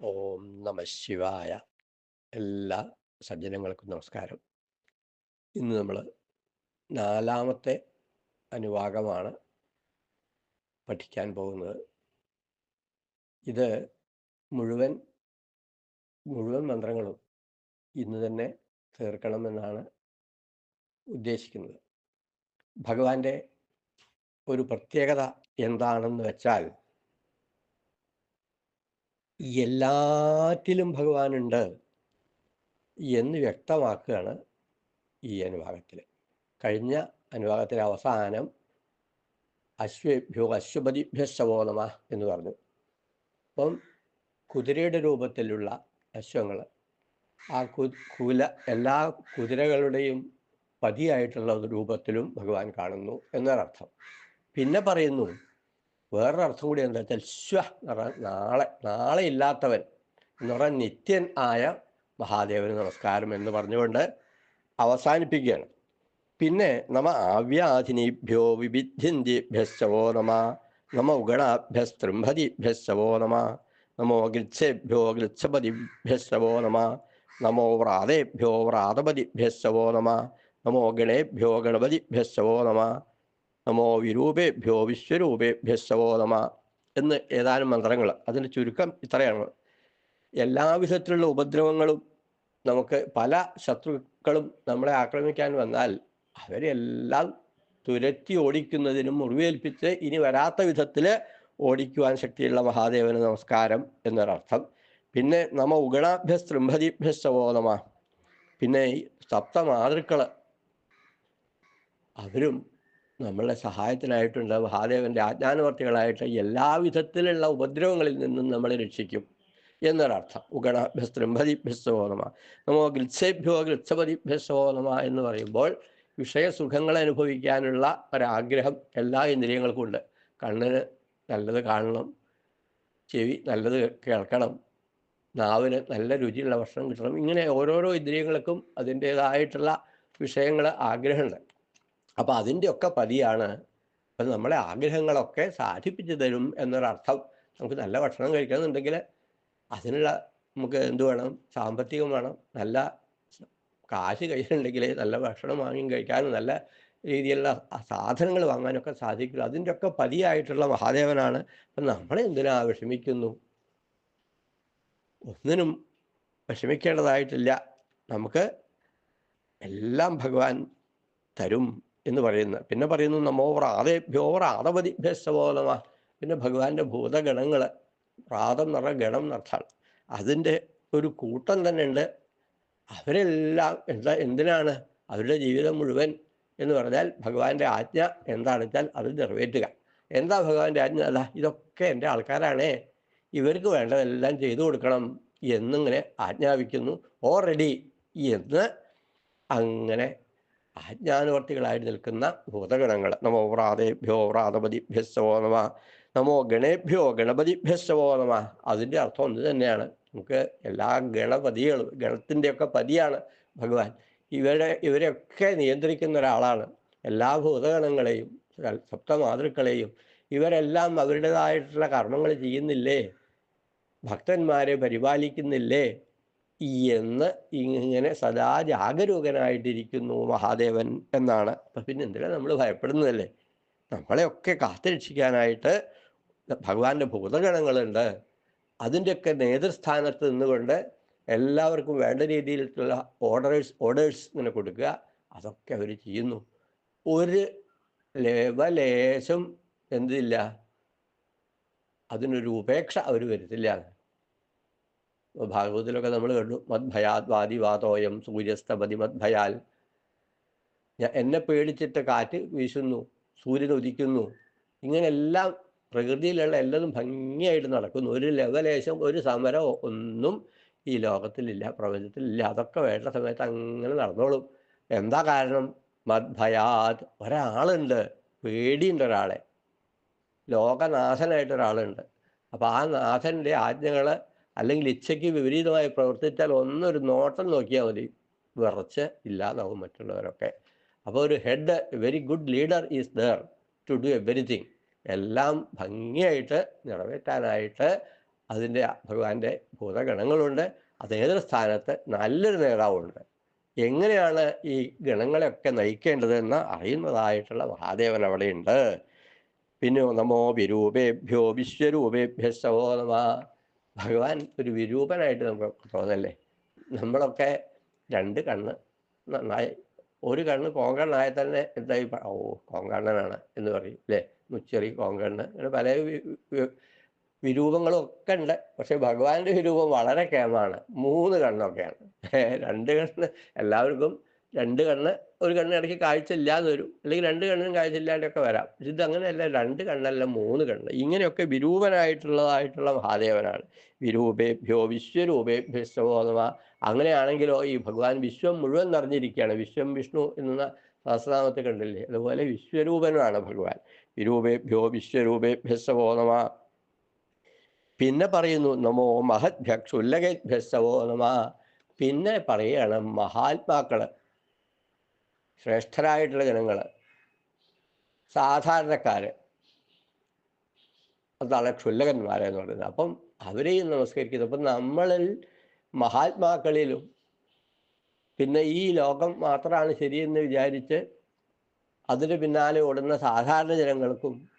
ഓം നമ ശിവായ. എല്ലാ സജ്ജനങ്ങൾക്കും നമസ്കാരം. ഇന്ന് നമ്മൾ നാലാമത്തെ അനുവാകമാണ് പഠിക്കാൻ പോകുന്നത്. ഇത് മുഴുവൻ മുഴുവൻ മന്ത്രങ്ങളും ഇന്ന് തന്നെ തീർക്കണമെന്നാണ് ഉദ്ദേശിക്കുന്നത്. ഭഗവാന്റെ ഒരു പ്രത്യേകത എന്താണെന്ന് വെച്ചാൽ എല്ലാറ്റിലും ഭഗവാനുണ്ട് എന്ന് വ്യക്തമാക്കുകയാണ് ഈ അനുഭാഗത്തിൽ കഴിഞ്ഞ അനുഭാഗത്തിലെ അവസാനം അശ്വഭ്യോ അശ്വപതിഭ്യശവോ നമ എന്ന് പറഞ്ഞു. അപ്പം കുതിരയുടെ രൂപത്തിലുള്ള അശ്വങ്ങൾ ആ കുല എല്ലാ കുതിരകളുടെയും പതിയായിട്ടുള്ള രൂപത്തിലും ഭഗവാൻ കാണുന്നു എന്നൊരർത്ഥം. പിന്നെ പറയുന്നു വേറൊരർത്ഥം കൂടി എന്താ വെച്ചാൽ ശ്വ എന്ന് പറഞ്ഞാൽ നാളെ നാളെ ഇല്ലാത്തവൻ എന്ന് പറഞ്ഞാൽ നിത്യൻ ആയ മഹാദേവന് നമസ്കാരം എന്ന് പറഞ്ഞുകൊണ്ട് അവസാനിപ്പിക്കുകയാണ്. പിന്നെ നമ ആവ്യാധിനിഭ്യോ വിവിധ്യന്തിഭ്യശവോ നമ നമ ഉഗണാഭ്യസ്തൃംഭതിഭ്യശവോ നമ നമോ ഗൃച്ഛേഭ്യോ ഗൃച്ഛപതിഭ്യശവോ നമ നമോ വ്രാതേഭ്യോ വ്രാതപതിഭ്യശവോ നമ നമോ ഗണേഭ്യോ ഗണപതിഭ്യശവോ നമ നമോ വിരൂപേഭ്യോ വിശ്വരൂപേഭ്യശവോ നമ എന്ന് ഏതാനും മന്ത്രങ്ങൾ. അതിന്റെ ചുരുക്കം ഇത്രയാണ്. എല്ലാവിധത്തിലുള്ള ഉപദ്രവങ്ങളും നമുക്ക് പല ശത്രുക്കളും നമ്മളെ ആക്രമിക്കാൻ വന്നാൽ അവരെല്ലാം തുരത്തി ഓടിക്കുന്നതിനും മുറിവേൽപ്പിച്ച് ഇനി വരാത്ത വിധത്തിൽ ഓടിക്കുവാൻ ശക്തിയുള്ള മഹാദേവന് നമസ്കാരം എന്നൊരർത്ഥം. പിന്നെ നമ ഉഗണാഭ്യസ്തൃംഭതിഭ്യശവോ നമ. പിന്നെ ഈ സപ്തമാതൃക്കൾ അവരും നമ്മളുടെ സഹായത്തിനായിട്ടുണ്ട് മഹാദേവന്റെ ആജ്ഞാനവർത്തികളായിട്ട് എല്ലാവിധത്തിലുള്ള ഉപദ്രവങ്ങളിൽ നിന്നും നമ്മളെ രക്ഷിക്കും എന്നൊരർത്ഥം. ഉഗണഭ്യസ്തൃംഭതിഭ്യസ്തവോ നമ. നമോ ഗൃത്സേഭ്യോ ഗൃത്സപതിഭ്യസ്തവോ നമ എന്ന് പറയുമ്പോൾ വിഷയസുഖങ്ങൾ അനുഭവിക്കാനുള്ള ഒരാഗ്രഹം എല്ലാ ഇന്ദ്രിയങ്ങൾക്കും ഉണ്ട്. കണ്ണിന് നല്ലത് കാണണം ചെവി നല്ലത് കേൾക്കണം നാവിന് നല്ല രുചിയുള്ള ഭക്ഷണം കിട്ടണം. ഇങ്ങനെ ഓരോരോ ഇന്ദ്രിയങ്ങൾക്കും അതിന്റേതായിട്ടുള്ള വിഷയങ്ങൾ ആഗ്രഹമുണ്ട് അപ്പം അതിന്റെയൊക്കെ പതിയാണ് അപ്പം നമ്മളെ ആഗ്രഹങ്ങളൊക്കെ സാധിപ്പിച്ചു തരും എന്നൊരർത്ഥം. നമുക്ക് നല്ല ഭക്ഷണം കഴിക്കണമെന്നുണ്ടെങ്കിൽ അതിനുള്ള നമുക്ക് എന്ത് വേണം? സാമ്പത്തികം വേണം. നല്ല കാശ് കയ്യിലുണ്ടെങ്കിൽ നല്ല ഭക്ഷണം വാങ്ങി കഴിക്കാനും നല്ല രീതിയിലുള്ള സാധനങ്ങൾ വാങ്ങാനൊക്കെ സാധിക്കില്ല അതിന്റെ ഒക്കെ പതിയായിട്ടുള്ള മഹാദേവനാണ്. അപ്പം നമ്മളെന്തിനാ വിഷമിക്കുന്നു? ഒന്നിനും വിഷമിക്കേണ്ടതായിട്ടില്ല. നമുക്ക് എല്ലാം ഭഗവാൻ തരും. എന്ന് പറയുന്നത്. പിന്നെ പറയുന്നു നമോ വ്രാതേഭ്യോ പ്രാതപതി ഭ്യസ്തബോധമ പിന്നെ ഭഗവാന്റെ ഭൂതഗണങ്ങൾ പ്രാതം പറഞ്ഞ ഗണം എന്നർത്ഥമാണ് അതിന്റെ ഒരു കൂട്ടം തന്നെ ഉണ്ട്. അവരെല്ലാം എന്താ എന്തിനാണ്? അവരുടെ ജീവിതം മുഴുവൻ എന്ന് പറഞ്ഞാൽ ഭഗവാന്റെ ആജ്ഞ എന്താണെന്ന് വെച്ചാൽ അത് നിറവേറ്റുക. എന്താ ഭഗവാന്റെ ആജ്ഞ? അല്ല ഇതൊക്കെ എന്റെ ആൾക്കാരാണേ. ഇവർക്ക് വേണ്ടതെല്ലാം ചെയ്തു കൊടുക്കണം എന്നിങ്ങനെ ആജ്ഞാപിക്കുന്നു. ഓൾറെഡി എന്ന് അങ്ങനെ ആജ്ഞാനുവർത്തികളായിട്ട് നിൽക്കുന്ന ഭൂതഗണങ്ങൾ. നമോ വ്രാതേഭ്യോ വ്രാതപതിഭ്യസ്തവോ നമ. നമോ ഗണേഭ്യോ ഗണപതിഭ്യസ്തവോ നമ. അതിന്റെ അർത്ഥം ഒന്ന് തന്നെയാണ്. നമുക്ക് എല്ലാ ഗണപതികളും ഗണത്തിന്റെയൊക്കെ പതിയാണ് ഭഗവാൻ. ഇവരെ ഇവരെയൊക്കെ നിയന്ത്രിക്കുന്ന ഒരാളാണ്. എല്ലാ ഭൂതഗണങ്ങളെയും സപ്തമാതൃക്കളെയും ഇവരെല്ലാം അവരുടേതായിട്ടുള്ള കർമ്മങ്ങൾ ചെയ്യുന്നില്ലേ? ഭക്തന്മാരെ പരിപാലിക്കുന്നില്ലേ? എന്ന് ഇങ്ങനെ സദാ ജാഗരൂകനായിട്ടിരിക്കുന്നു മഹാദേവൻ എന്നാണ്. അപ്പം പിന്നെ എന്തിനാ നമ്മൾ ഭയപ്പെടുന്നതല്ലേ? നമ്മളെയൊക്കെ കാത്തുരക്ഷിക്കാനായിട്ട് ഭഗവാന്റെ ഭൂതഗണങ്ങളുണ്ട്. അതിന്റെയൊക്കെ നേതൃസ്ഥാനത്ത് നിന്നുകൊണ്ട് എല്ലാവർക്കും വേണ്ട രീതിയിലുള്ള ഓർഡേഴ്സ് ഓർഡേഴ്സ് ഇങ്ങനെ കൊടുക്കുക. അതൊക്കെ അവർ ചെയ്യുന്നു. ഒരു ലേവലേശം എന്തില്ല? അതിനൊരു ഉപേക്ഷ അവർ വരുത്തില്ല. ഭാഗവതത്തിലൊക്കെ നമ്മൾ കണ്ടു മദ്ഭയാത് വാദിവാതോയം സൂര്യസ്തപതി മദ്ഭയാൽ. ഞാൻ എന്നെ പേടിച്ചിട്ട് കാറ്റ് വീശുന്നു സൂര്യൻ ഉദിക്കുന്നു. ഇങ്ങനെല്ലാം പ്രകൃതിയിലുള്ള എല്ലാതും ഭംഗിയായിട്ട് നടക്കുന്നു. ഒരു ലവലേശം ഒരു സമരമോ ഒന്നും ഈ ലോകത്തിലില്ല പ്രപഞ്ചത്തിലില്ല. അതൊക്കെ വേണ്ട സമയത്ത് അങ്ങനെ നടന്നോളും. എന്താ കാരണം? മദ്ഭയാത് ഒരാളുണ്ട് പേടിയുണ്ട് ഒരാളെ. ലോകനാഥനായിട്ട് ഒരാളുണ്ട്. അപ്പോൾ ആ നാഥന്റെ ആജ്ഞകൾ അല്ലെങ്കിൽ ഇച്ഛയ്ക്ക് വിപരീതമായി പ്രവർത്തിച്ചാൽ ഒന്നൊരു നോട്ടം നോക്കിയാൽ മതി. വിറച്ച് ഇല്ലാതാവും മറ്റുള്ളവരൊക്കെ. അപ്പോൾ ഒരു head very good leader is there to do everything. എല്ലാം ഭംഗിയായിട്ട് നിറവേറ്റാനായിട്ട് അതിന്റെ ഭഗവാന്റെ ഭൂതഗണങ്ങളുണ്ട് അതേതൊരു സ്ഥാനത്ത് നല്ലൊരു നേതാവുണ്ട്. എങ്ങനെയാണ് ഈ ഗണങ്ങളെയൊക്കെ നയിക്കേണ്ടതെന്ന് അറിയുന്നതായിട്ടുള്ള മഹാദേവൻ അവിടെയുണ്ട്. പിന്നെ നമോ വിരൂപേഭ്യോ വിശ്വരൂപേഭ്യ നമ. ഭഗവാൻ ഒരു വിരൂപനായിട്ട് നമുക്ക് തോന്നല്ലേ? നമ്മളൊക്കെ രണ്ട് കണ്ണ് നന്നായി ഒരു കണ്ണ് കോങ്കണ്ണായ തന്നെ എന്തായി ഓ കോങ്കണ്ണനാണ് എന്ന് പറയും അല്ലേ? മുച്ചെറി കോങ്കണ്ണ് അങ്ങനെ പല വിരൂപങ്ങളും ഒക്കെ ഉണ്ട്. പക്ഷെ ഭഗവാന്റെ വിരൂപം വളരെ കേമാണ്. മൂന്ന് കണ്ണൊക്കെയാണ്. രണ്ട് കണ്ണ് എല്ലാവർക്കും രണ്ട് കണ്ണ് ഒരു കണ്ണ് ഇടയ്ക്ക് കാഴ്ച ഇല്ലാതെ വരും. അല്ലെങ്കിൽ രണ്ട് കണ്ണിനും കാഴ്ച ഇല്ലാണ്ടൊക്കെ വരാം. ഇത് അങ്ങനെയല്ല. രണ്ട് കണ്ണല്ല മൂന്ന് കണ്ണ്. ഇങ്ങനെയൊക്കെ വിരൂപനായിട്ടുള്ളതായിട്ടുള്ള മഹാദേവനാണ്. വിരൂപേഭ്യോ വിശ്വരൂപേഭ്യോ സവോനമ അങ്ങനെയാണെങ്കിലോ ഈ ഭഗവാൻ വിശ്വം മുഴുവൻ നിറഞ്ഞിരിക്കുകയാണ്. വിശ്വം വിഷ്ണു എന്ന സഹസ്രനാമത്തെ കണ്ടില്ലേ? അതുപോലെ വിശ്വരൂപനാണ് ഭഗവാൻ. വിരൂപേഭ്യോ വിശ്വരൂപേഭ്യസ്തബോധമ പിന്നെ പറയുന്നു നമോ നമ പിന്നെ പറയുകയാണ് മഹാത്മാക്കൾ ശ്രേഷ്ഠരായിട്ടുള്ള ജനങ്ങൾ സാധാരണക്കാര്. അതാണ് ക്ഷുല്ലകന്മാരെന്ന് പറയുന്നത്. അപ്പം അവരെയും നമസ്കരിക്കുന്നു. അപ്പം നമ്മളിൽ മഹാത്മാക്കളിലും പിന്നെ ഈ ലോകം മാത്രമാണ് ശരിയെന്ന് വിചാരിച്ച് അതിന് പിന്നാലെ ഓടുന്ന സാധാരണ ജനങ്ങൾക്കും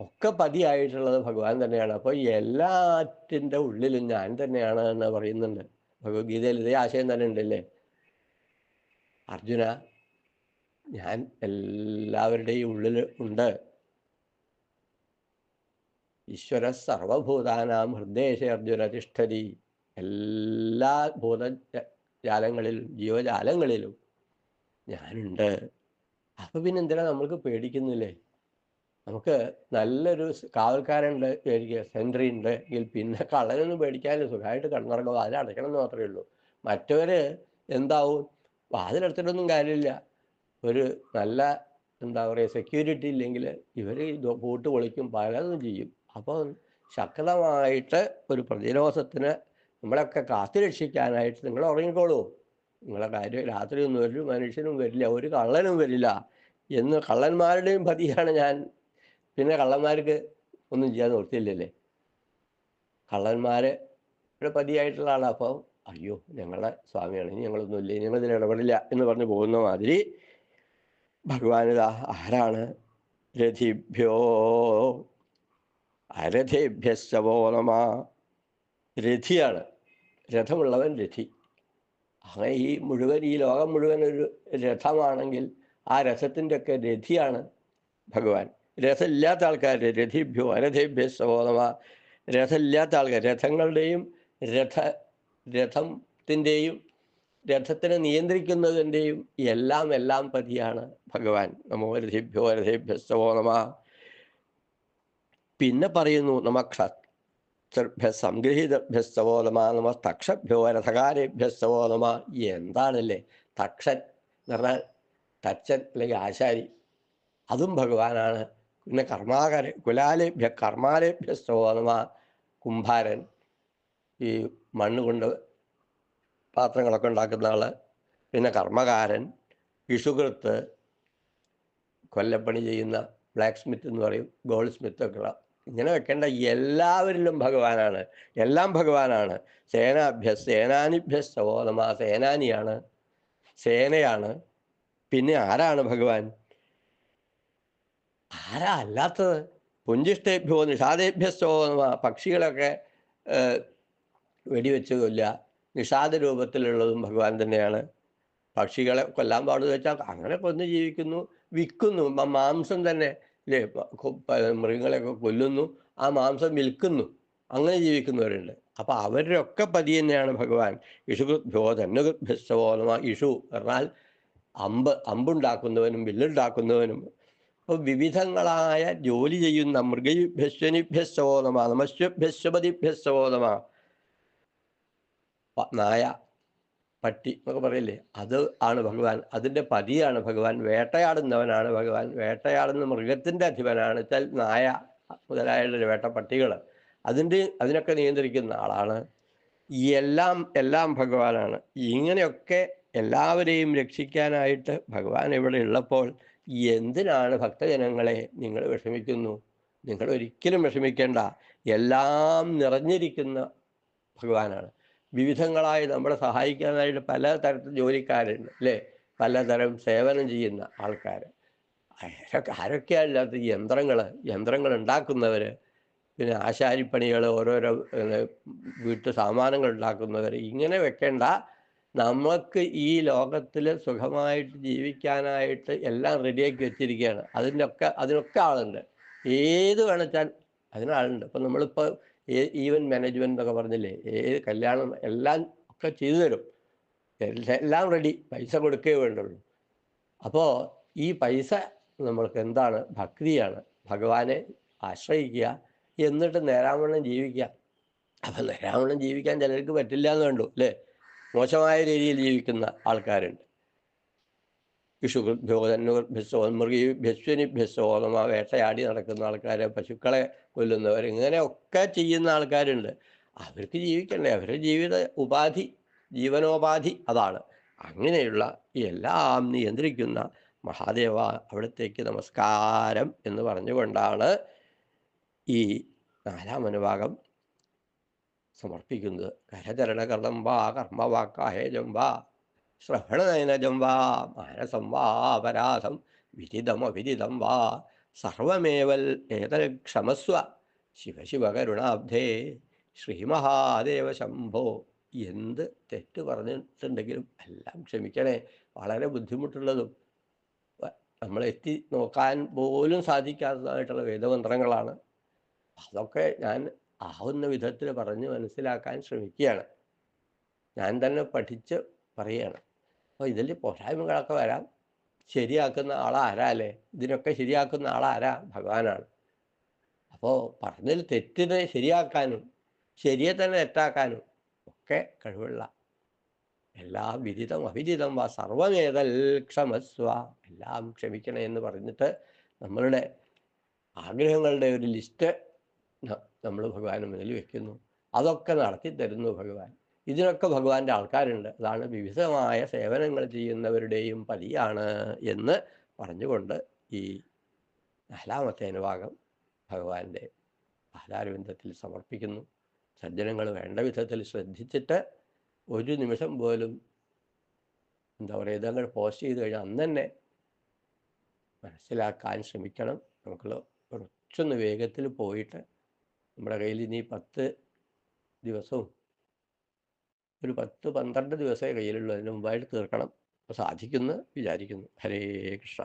ഒക്കെ പതിയായിട്ടുള്ളത് ഭഗവാൻ തന്നെയാണ്. അപ്പോൾ എല്ലാറ്റിന്റെ ഉള്ളിലും ഞാൻ തന്നെയാണ് എന്ന് പറയുന്നുണ്ട്. ഭഗവത്ഗീതയിൽ ഇതേ ആശയം തന്നെ ഉണ്ടല്ലേ? അർജുന ഞാൻ എല്ലാവരുടെയും ഉള്ളിൽ ഉണ്ട്. ഈശ്വര സർവഭൂതാനാം ഹൃദയശ അർജുന തിഷ്ഠതി എല്ലാ ഭൂതജാലങ്ങളിലും ജീവജാലങ്ങളിലും ഞാനുണ്ട്. അപ്പൊ പിന്നെ എന്തിനാ നമ്മൾക്ക് പേടിക്കുന്നില്ലേ? നമുക്ക് നല്ലൊരു കാവൽക്കാരുണ്ട് പേടിക്കുക സെൻട്രി ഉണ്ട് എങ്കിൽ പിന്നെ കള്ളനൊന്നും പേടിക്കാനില്ല. സുഖമായിട്ട് കടന്നിറങ്ങും വാതിൽ അടയ്ക്കണം എന്ന് മാത്രമേ ഉള്ളൂ. മറ്റവര് എന്താവും? വാതിലടച്ചിട്ടൊന്നും കാര്യമില്ല. ഒരു നല്ല എന്താ പറയുക സെക്യൂരിറ്റി ഇല്ലെങ്കിൽ ഇവർ പൂട്ട് പൊളിക്കും പലതും ചെയ്യും. അപ്പോൾ ശക്തമായിട്ട് ഒരു പ്രതിരോധത്തിന് നമ്മളൊക്കെ കാത്തു രക്ഷിക്കാനായിട്ട് നിങ്ങൾ ഉറങ്ങിക്കോളൂ. നിങ്ങളെ കാര്യം രാത്രി ഒന്നും ഒരു മനുഷ്യനും വരില്ല ഒരു കള്ളനും വരില്ല എന്ന് കള്ളന്മാരുടെയും പതിയാണ് ഞാൻ. പിന്നെ കള്ളന്മാർക്ക് ഒന്നും ചെയ്യാൻ നിർത്തിയില്ലല്ലേ കള്ളന്മാർ പതിയായിട്ടുള്ള ആളാണ് അപ്പോൾ അയ്യോ ഞങ്ങളെ സ്വാമിയാണ് ഇനി ഞങ്ങളൊന്നും ഇല്ലേ ഞങ്ങൾ ഇതിൽ ഇടപെടില്ല എന്ന് പറഞ്ഞു പോകുന്ന മാതിരി ഭഗവാനിതാ ആരാണ്? രഥിഭ്യോ അരഥിഭ്യസ്തവോ നമ. രഥിയാണ്. രഥമുള്ളവൻ രഥി. അങ്ങനെ ഈ മുഴുവൻ ഈ ലോകം മുഴുവൻ ഒരു രഥമാണെങ്കിൽ ആ രഥത്തിന്റെ ഒക്കെ രഥിയാണ് ഭഗവാൻ. രഥമില്ലാത്ത ആൾക്കാർ രഥിഭ്യോ അരഥേഭ്യ നമ. രഥമില്ലാത്ത ആൾക്കാർ രഥങ്ങളുടെയും രഥ രഥത്തിന്റെയും രഥത്തിനെ നിയന്ത്രിക്കുന്നതിന്റെയും എല്ലാം എല്ലാം പതിയാണ് ഭഗവാൻ. നമോ രഥിഭ്യോ രഥേഭ്യസ്തവോ നമ. പിന്നെ പറയുന്നു നമ ക്ഷത്രഭ്യ സംഗ്രഹീതഭ്യസ്തവോ നമ നമ തക്ഷഭ്യോ രഥകാരേഭ്യസ്തവോ നമ. എന്താണല്ലേ? തക്ഷൻ എന്ന് പറഞ്ഞാൽ തച്ചൻ അല്ലെങ്കിൽ ആശാരി. അതും ഭഗവാനാണ്. പിന്നെ കർമാകര കുലാലേഭ്യ കർമാലേഭ്യസ്തവോ നമ കുംഭാരൻ. ഈ മണ്ണ് കൊണ്ട് പാത്രങ്ങളൊക്കെ ഉണ്ടാക്കുന്ന ആൾ പിന്നെ കർമ്മകാരൻ വിഷുകൃത്ത് കൊല്ലപ്പണി ചെയ്യുന്ന ബ്ലാക്ക് സ്മിത്ത് എന്ന് പറയും ഗോൾഡ് സ്മിത്ത് ഒക്കെ ഇങ്ങനെ വെക്കേണ്ട എല്ലാവരിലും ഭഗവാനാണ്. എല്ലാം ഭഗവാനാണ്. സേനാഭ്യ സേനാനിഭ്യസ്തവോ നമ സേനാനിയാണ്. സേനയാണ്. പിന്നെ ആരാണ് ഭഗവാൻ? ആരാ അല്ലാത്തത്? പുഞ്ചിഷ്ടേഭ്യോ നിഷാദേഭ്യസ്തോ പക്ഷികളൊക്കെ വെടിവെച്ച് കൊല്ലുക നിഷാദ രൂപത്തിലുള്ളതും ഭഗവാൻ തന്നെയാണ്. പക്ഷികളെ കൊല്ലാൻ പാടുന്ന വെച്ചാൽ അങ്ങനെ കൊന്ന് ജീവിക്കുന്നു വിൽക്കുന്നു. മാംസം തന്നെ അല്ലേ മൃഗങ്ങളെയൊക്കെ കൊല്ലുന്നു ആ മാംസം വിൽക്കുന്നു. അങ്ങനെ ജീവിക്കുന്നവരുണ്ട്. അപ്പോൾ അവരുടെ ഒക്കെ പതി തന്നെയാണ് ഭഗവാൻ. ഇഷു ധന്യഭ്യസ്തവോ നമ ഇഷു പറഞ്ഞാൽ അമ്പ് അമ്പുണ്ടാക്കുന്നവനും വില്ലുണ്ടാക്കുന്നവനും അപ്പോൾ വിവിധങ്ങളായ ജോലി ചെയ്യുന്ന മൃഗഭ്യസ്വനിഭ്യസ്തവോ നമ നമശ്വഭ്യസ്വപതിഭ്യസ്തവോ നമ പ- നായ പട്ടി എന്നൊക്കെ പറയില്ലേ? അത് ആണ് ഭഗവാൻ. അതിന്റെ പതിയാണ് ഭഗവാൻ. വേട്ടയാടുന്നവനാണ് ഭഗവാൻ. വേട്ടയാടുന്ന മൃഗത്തിന്റെ അധിപനാണ് വെച്ചാൽ നായ മുതലായുള്ള വേട്ടപ്പട്ടികൾ അതിന്റെ അതിനൊക്കെ നിയന്ത്രിക്കുന്ന ആളാണ്. എല്ലാം എല്ലാം ഭഗവാനാണ്. ഇങ്ങനെയൊക്കെ എല്ലാവരെയും രക്ഷിക്കാനായിട്ട് ഭഗവാൻ ഇവിടെ ഉള്ളപ്പോൾ എന്തിനാണ് ഭക്തജനങ്ങളെ നിങ്ങൾ വിഷമിക്കുന്നു? നിങ്ങൾ ഒരിക്കലും വിഷമിക്കേണ്ട. എല്ലാം നിറഞ്ഞിരിക്കുന്ന ഭഗവാനാണ്. വിവിധങ്ങളായി നമ്മളെ സഹായിക്കാനായിട്ട് പല തരത്തിൽ ജോലിക്കാരുണ്ട് അല്ലേ? പലതരം സേവനം ചെയ്യുന്ന ആൾക്കാർ ആരൊക്കെ ഇല്ലാത്ത യന്ത്രങ്ങൾ യന്ത്രങ്ങൾ ഉണ്ടാക്കുന്നവർ പിന്നെ ആശാരിപ്പണികൾ ഓരോരോ വീട്ടു സാമാനങ്ങൾ ഉണ്ടാക്കുന്നവർ ഇങ്ങനെ വെക്കേണ്ട നമുക്ക് ഈ ലോകത്തിൽ സുഖമായിട്ട് ജീവിക്കാനായിട്ട് എല്ലാം റെഡിയാക്കി വെച്ചിരിക്കുകയാണ് അതിന്റെ ഒക്കെ അതിനൊക്കെ ആളുണ്ട്. ഏത് വേണച്ചാൽ അതിനാളുണ്ട് അപ്പം നമ്മളിപ്പോൾ ഈവൻ മാനേജ്മെന്റ് എന്നൊക്കെ പറഞ്ഞില്ലേ ഏത് കല്യാണം എല്ലാം ഒക്കെ ചെയ്തു തരും. എല്ലാം റെഡി പൈസ കൊടുക്കേ വേണ്ടുള്ളൂ. അപ്പോൾ ഈ പൈസ നമ്മൾക്ക് എന്താണ്? ഭക്തിയാണ്. ഭഗവാനെ ആശ്രയിക്കുക എന്നിട്ട് നേരാവണ്ണം ജീവിക്കുക. അപ്പം നേരാവണ്ണം ജീവിക്കാൻ ചിലർക്ക് പറ്റില്ല എന്ന് വേണ്ടു അല്ലേ? മോശമായ രീതിയിൽ ജീവിക്കുന്ന ആൾക്കാരുണ്ട്. വിഷുഭ്യോധന്മൃഗീഭ്യസ്വനിഭ്യസ്വോതമ വേട്ടയാടി നടക്കുന്ന ആൾക്കാർ പശുക്കളെ കൊല്ലുന്നവർ ഇങ്ങനെയൊക്കെ ചെയ്യുന്ന ആൾക്കാരുണ്ട്. അവർക്ക് ജീവിക്കണ്ടേ? അവരുടെ ജീവിത ഉപാധി ജീവനോപാധി അതാണ്. അങ്ങനെയുള്ള എല്ലാം നിയന്ത്രിക്കുന്ന മഹാദേവ അവിടത്തേക്ക് നമസ്കാരം എന്ന് പറഞ്ഞുകൊണ്ടാണ് ഈ നാലാം അനുഭാഗം സമർപ്പിക്കുന്നത്. കരചരണകർണം വാ കർമ്മവാക്കാഹേജം വാ. ശ്രവണനയനജം വാ മാനസം വാ അപരാധം. വിദിതം അവിദിതം വാ. സർവമേവൽ ഏതൽ ക്ഷമസ്വ ശിവശിവകരുണാബ്ധേ ശ്രീമഹാദേവ ശംഭോ. എന്ത് തെറ്റ് പറഞ്ഞിട്ടുണ്ടെങ്കിലും എല്ലാം ക്ഷമിക്കണേ. വളരെ ബുദ്ധിമുട്ടുള്ളതും നമ്മൾ എത്തി നോക്കാൻ പോലും സാധിക്കാത്തതായിട്ടുള്ള വേദമന്ത്രങ്ങളാണ്. അതൊക്കെ ഞാൻ ആവുന്ന വിധത്തിൽ പറഞ്ഞ് മനസ്സിലാക്കാൻ ശ്രമിക്കുകയാണ്. ഞാൻ തന്നെ പഠിച്ച് പറയുകയാണ്. അപ്പോൾ ഇതിൽ പോരായ്മകളൊക്കെ വരാം. ശരിയാക്കുന്ന ആളാരാ അല്ലേ ഇതിനൊക്കെ ശരിയാക്കുന്ന ആളാരാ? ഭഗവാനാണ്. അപ്പോൾ പറഞ്ഞതിൽ തെറ്റിനെ ശരിയാക്കാനും ശരിയെ തന്നെ തെറ്റാക്കാനും ഒക്കെ കഴിവുള്ള എല്ലാ വിദിതം അവിരിതം വാ സർവമേതൽ ക്ഷമസ്വ എല്ലാം ക്ഷമിക്കണേ എന്ന് പറഞ്ഞിട്ട് നമ്മളുടെ ആഗ്രഹങ്ങളുടെ ഒരു ലിസ്റ്റ് നമ്മൾ ഭഗവാന് മുന്നിൽ വെക്കുന്നു. അതൊക്കെ നടത്തി തരുന്നു ഭഗവാൻ. ഇതിനൊക്കെ ഭഗവാന്റെ ആൾക്കാരുണ്ട്. അതാണ് വിവിധമായ സേവനങ്ങൾ ചെയ്യുന്നവരുടെയും പതിയാണ് എന്ന് പറഞ്ഞുകൊണ്ട് ഈ നാലാമത്തെ അനുഭാഗം ഭഗവാന്റെ ആധാരബന്ധത്തിൽ സമർപ്പിക്കുന്നു. സജ്ജനങ്ങൾ വേണ്ട വിധത്തിൽ ശ്രദ്ധിച്ചിട്ട് ഒരു നിമിഷം പോലും എന്താ പറയുക ഇതങ്ങൾ പോസ്റ്റ് ചെയ്ത് കഴിഞ്ഞാൽ അന്ന് തന്നെ മനസ്സിലാക്കാൻ ശ്രമിക്കണം. നമുക്ക് കുറച്ചൊന്ന് വേഗത്തിൽ പോയിട്ട് നമ്മുടെ കയ്യിൽ ഇനി പത്ത് ദിവസവും ഒരു പത്ത് പന്ത്രണ്ട് ദിവസമേ കയ്യിലുള്ളൂ അതിന് മുമ്പായിട്ട് തീർക്കണം. സാധിക്കുന്നു വിചാരിക്കുന്നു. ഹരേ കൃഷ്ണ.